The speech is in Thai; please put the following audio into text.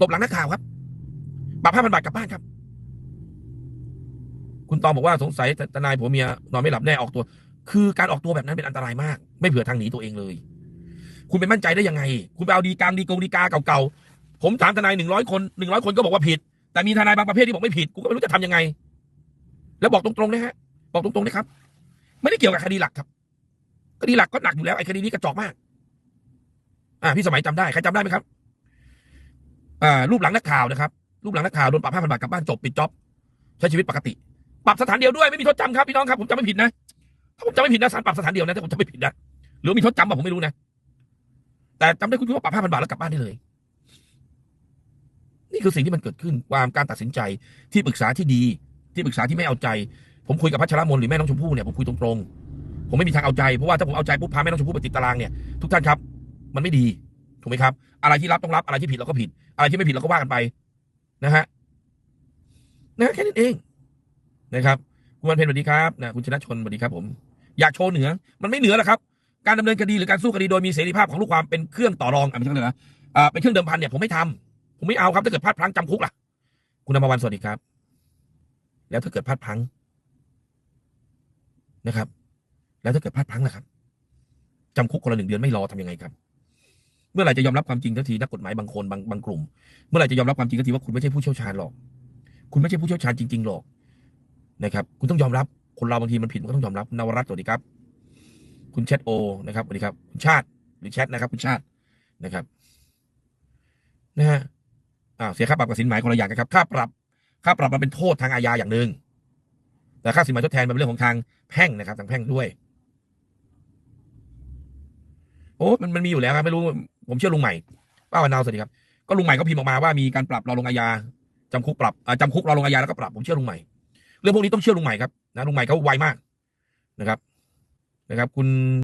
ตบหลังนักข่าวครับปรับห้าพันบาทกลับบ้านครับ คุณตองบอกว่าสงสัยทนายผัวเมียนอนไม่หลับแน่ออกตัว คือการออกตัวแบบนั้นเป็นอันตรายมาก ไม่เผื่อทางหนีตัวเองเลย คุณไปมั่นใจได้ยังไง คุณไปเอาดีกลางดีกงดีกาเก่าๆผมถามทนายหนึ่งร้อยคนหนึ่งร้อยคนก็บอกว่าผิด แต่มีทนายบางประเภทที่บอกไม่ผิดกูก็ไม่รู้จะทำยังไง แล้วบอกตรงๆนะฮะ บอกตรงๆนะครับ ไม่ได้เกี่ยวกับคดีหลักครับคดีหลักก็หนักอยู่แล้วไอ้คดีนี้กระจอกมาก อ่าพี่สมัยจำได้ใครจำได้ไหมครับ อ่ารูปหลังนักข่าวนะครับ รูปหลังนักข่าวโดนปรับห้าพันบาทกลับบ้านจบปิดจ็อบใช้ชีวิตปกติ ปรับสถานเดียวด้วยไม่มีโทษจำครับพี่น้องครับผมจำไม่ผิดนะถ้าผมจำไม่ผิดนะศาลปรับสถานเดียวนะถ้าผมจำไม่ผิดนะหรือมีโทษจำป่ะผมไม่รู้นะแต่จำได้คุณว่าปรับห้าพันบาทแล้วกลับบ้านได้เลย นี่คือสิ่งที่มันเกิดขึ้นความการตัดสินใจที่ปรึกษาที่ดี ที่ปรึกษาที่ไม่เอาใจ ผมคุยกับพัชรมนหรือแม่น้องชมพู่เนี่ยผมคุยตรงๆผมไม่มีทางเอาใจเพราะว่าถ้าผมเอาใจปุ๊บพาแม่น้องชมพู่ไปติดตารางเนี่ยทุกท่านครับ มันไม่ดีถูกไหมครับ อะไรที่รับต้องรับ อะไรที่ผิดเราก็ผิด อะไรที่ไม่ผิดเราก็ว่ากันไปนะฮะนะแค่นั้นเองนะครับคุณวันเพ็ญสวัสดีครับนะคุณชนะชนสวัสดีครับ ผม อยากโชว์เหนือ มันไม่เหนือหรอกครับ การดำเนินคดีหรือการสู้คดีโดยมีเสรีภาพของลูกความเป็นเครื่องต่อรองอะไม่ใช่เหนืออ่าเป็นเครื่องเดิมพันเนี่ยผมไม่ทำผมไม่เอาครับถ้าเกิดพลาดพลั้งจำคุกล่ะ คุณอมรวันสวัสดีครับ แล้วถ้าเกิดพลาดพลั้งนะครับ แล้วถ้าเกิดพลาดพลั้งนะครับจำคุกคนละหนึ่งเดือนไม่รอทำยังไงครับ เมื่อไหร่จะยอมรับความจริงทันทีนักกฎหมายบางคนบางบางกลุ่ม เมื่อไหร่จะยอมรับความจริงทันทีว่าคุณไม่ใช่ผู้เชี่ยวชาญหรอก คุณไม่ใช่ผู้เชี่ยวชาญจริงๆหรอกนะครับคุณต้องยอมรับคนเราบางทีมันผิดมันก็ต้องยอมรับนวรัตน์สวัสดีครับ คุณแชทโอนะครับสวัสดีครับคุณชาติหรือแชทนะครับ คุณชาตินะครับนะฮะอ้าวเสียค่าปรับกับสินหมายคนละอย่างกันครับ ค่าปรับ ค่าปรับมันเป็นโทษทางอาญาอย่างหนึ่งแต่ค่าสินหมายทดแทนมันเป็นเรื่องของทางแพ่งนะครับ ทางแพ่งด้วย โอ้มันมันมีอยู่แล้วครับไม่รู้ ผมเชื่อลุงใหม่ป้าวันนาวสวัสดีครับก็ลุงใหม่ก็พิมพ์ออกมาว่ามีการปรับรอลงอาญาจำคุกปรับจำคุกรอลงอาญาแล้วก็ปรับผมเชื่อลุงใหม่ เรื่องพวกนี้ต้องเชื่อลุงใหม่ครับนะลุงใหม่เขาไวมากนะครับ นะครับ คุณ